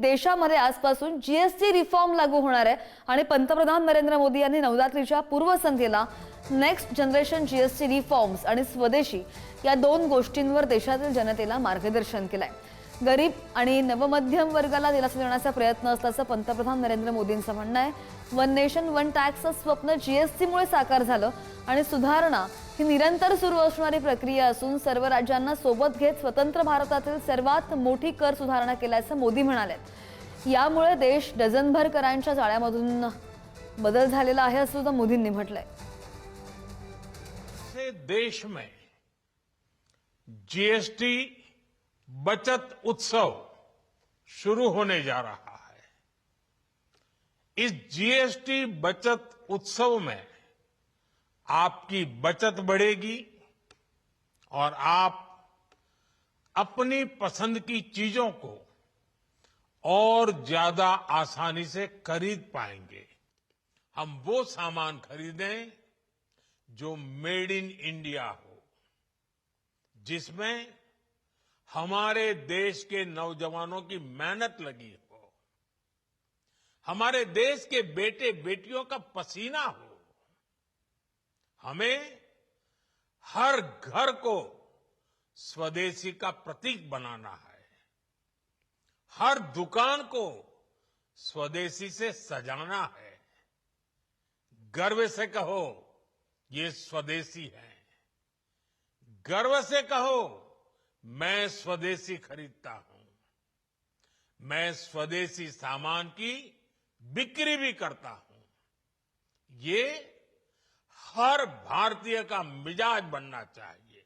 देशामध्ये आजपासून GST reform लागू होणार आहे. आणि पंतप्रधान नरेंद्र मोदी यांनी नवरात्रीच्या पूर्वसंध्येला नेक्स्ट जनरेशन जीएसटी रिफॉर्म्स आणि स्वदेशी या दोन गोष्टींवर देशातील जनतेला मार्गदर्शन केलंय. गरीब आणि नवमध्यम वर्गाला दिलासा देण्याचा प्रयत्न असल्याचं पंतप्रधान नरेंद्र मोदींचं म्हणणं आहे. वन नेशन वन टॅक्सचं स्वप्न जीएसटीमुळे साकार झालं आणि सुधारणा ही निरंतर सुरू असणारी प्रक्रिया असून सर्व राज्यांना सोबत घेत स्वतंत्र भारतातील सर्वात मोठी कर सुधारणा केल्याचं मोदी म्हणाले यामुळे देश डझनभर करांच्या जाळ्यामधून बदल झालेला आहे असं सुद्धा मोदींनी म्हटलंय. देश में जीएसटी बचत उत्सव शुरू होने जा रहा है। इस जीएसटी बचत उत्सव में आपकी बचत बढ़ेगी और आप अपनी पसंद की चीज़ों को और ज़्यादा आसानी से खरीद पाएँगे। हम वो सामान खरीदें जो मेड इन इंडिया हो, जिसमें हमारे देश के नौजवानों की मेहनत लगी हो, हमारे देश के बेटे बेटियों का पसीना हो हमें हर घर को स्वदेशी का प्रतीक बनाना है। हर दुकान को स्वदेशी से सजाना है। गर्व से कहो, ये स्वदेशी है। गर्व से कहो, मैं स्वदेशी खरीदता हूँ। मैं स्वदेशी सामान की बिक्री भी करता हूँ। ये हर भारतीय का मिजाज बनना चाहिए।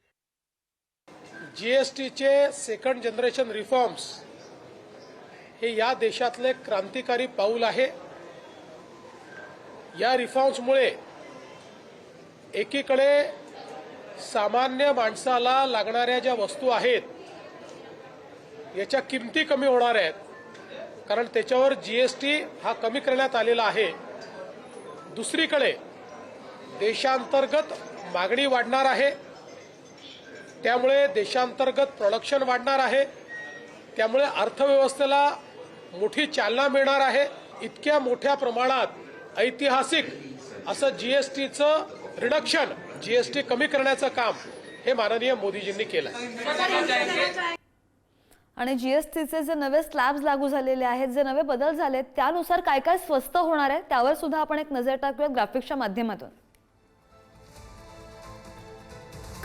जीएसटीचे सेकंड जनरेशन रिफॉर्म्स हे या देशातले क्रांतिकारी पाऊल आहे. या रिफॉर्म्समुळे एकीकडे सामान्य माणसाला लागणाऱ्या ज्या वस्तू आहेत याच्या किमती कमी होणार आहेत. कारण त्याच्यावर जीएसटी हा कमी करण्यात आलेला आहे. दुसरीकडे देशांतर्गत मागणी वाढणार आहे. त्यामुळे देशांतर्गत प्रोडक्शन वाढणार आहे. त्यामुळे अर्थव्यवस्थेला मोठी चालना मिळणार आहे. इतक्या मोठ्या प्रमाणात ऐतिहासिक असं जी एस टीचं रिडक्शन जी एस टी कमी करण्याचं काम हे माननीय मोदीजींनी केलं आणि जीएसटीचे जे नवे स्लॅब्स लागू झालेले आहेत जे नवे बदल झालेत त्यानुसार काय काय स्वस्त होणार आहे त्यावर सुद्धा आपण एक नजर टाकूया ग्राफिक्सच्या माध्यमातून.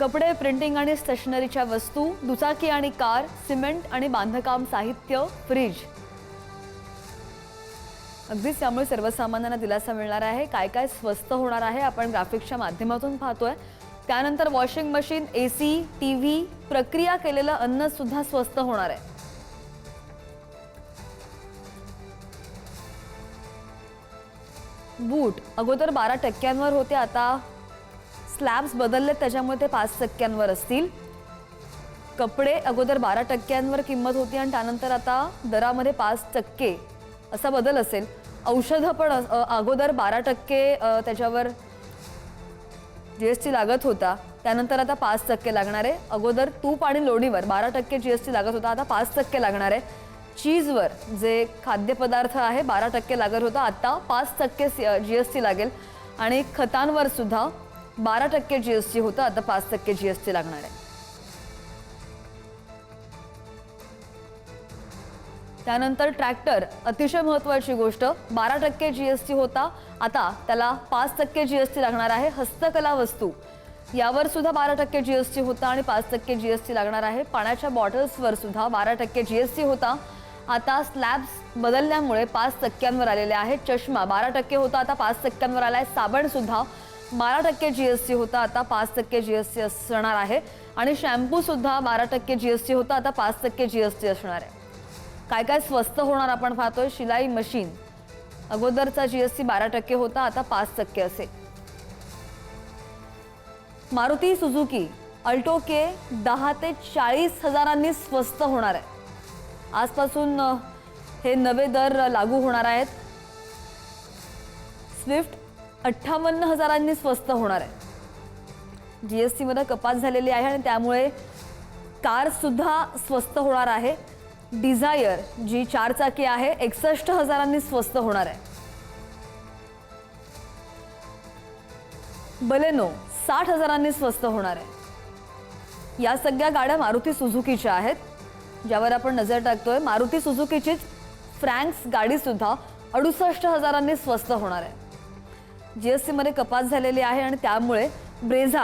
कपडे प्रिंटिंग आणि स्टेशनरीच्या वस्तू दुचाकी आणि कार सिमेंट आणि बांधकाम साहित्य फ्रीज अगदीच त्यामुळे सर्वसामान्यांना दिलासा मिळणार आहे. काय काय स्वस्त होणार आहे आपण ग्राफिक्सच्या माध्यमातून पाहतोय. त्यानंतर washing machine A C T V प्रक्रिया केलेलं अन्न सुद्धा स्वस्त होणार आहे. बूट अगोदर बारा टक्क्यांवर होते आता स्लॅब्स बदलले त्याच्यामुळे ते पाच टक्क्यांवर असतील. कपडे अगोदर बारा टक्क्यांवर किंमत होती आणि त्यानंतर आता दरामध्ये पाच टक्के असा बदल असेल. औषधं पण अगोदर बारा टक्के त्याच्यावर जी एस टी लागत होता. त्यानंतर आता पाच टक्के लागणार आहे. अगोदर तूप आणि लोणीवर बारा टक्के जी एस टी लागत होता आता पाच टक्के लागणार आहे. चीजवर जे खाद्यपदार्थ आहे बारा टक्के लागत होता आता पाच टक्के जी एस टी लागेल. आणि खतांवर सुद्धा बारा टक्के जी एस टी होतं आता पाच टक्के जी एस टी लागणार आहे. त्यानंतर ट्रॅक्टर अतिशय महत्वाची गोष्ट बारा टक्के जीएसटी होता आता त्याला पाच टक्के जीएसटी लागणार आहे हस्तकला वस्तू. यावर सुद्धा बारा टक्के जीएसटी होता आणि पाच टक्के जीएसटी लागणार आहे. पाण्याच्या बॉटल्सवर सुद्धा बारा टक्के जीएसटी होता. आता स्लॅब्स बदलल्यामुळे पाच टक्क्यांवर आलेले आहेत. चष्मा बारा टक्के होता आता पाच टक्क्यांवर आला आहे सुद्धा बारा टक्के जी एस टी होता आता पाच टक्के जी एस टी असणार आहे. आणि शॅम्पू सुद्धा बारा टक्के जी एस टी होता आता पाच टक्के जी एस टी असणार आहे. काय काय स्वस्त होणार आपण पाहतोय शिलाई मशीन. अगोदरचा जी एस टी बारा टक्के होता आता पाच टक्के असेल. मारुती सुझुकी अल्टो के दहा ते चाळीस हजारांनी स्वस्त होणार आहे. आजपासून हे नवे दर लागू होणार आहेत. स्विफ्ट अठ्ठावन्न हजारांनी स्वस्त होणार आहे. जी एसमध्ये कपात झालेली आहे आणि त्यामुळे कार सुद्धा स्वस्त होणार आहे. डिझायर जी चारचाकी आहे एकसष्ट हजारांनी स्वस्त होणार आहे. बलेनो साठ हजारांनी स्वस्त होणार आहे. या सगळ्या गाड्या मारुती सुझुकीच्या आहेत. ज्यावर आपण नजर टाकतोय मारुती सुझुकीचीच फ्रँक्स गाडी सुद्धा अडुसष्ट हजारांनी स्वस्त होणार आहे. जीएसटी मध्ये कपात झालेली आहे आणि त्यामुळे ब्रेझा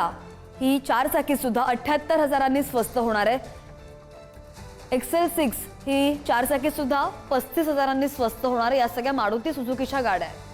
ही चार चाकी सुद्धा हजारांनी स्वस्त होणार आहे. एक्सेल सिक्स ही चार चाकी सुद्धा पस्तीस हजारांनी स्वस्त होणार आहे. या सगळ्या मारुती सुझुकीच्या गाड्या आहेत.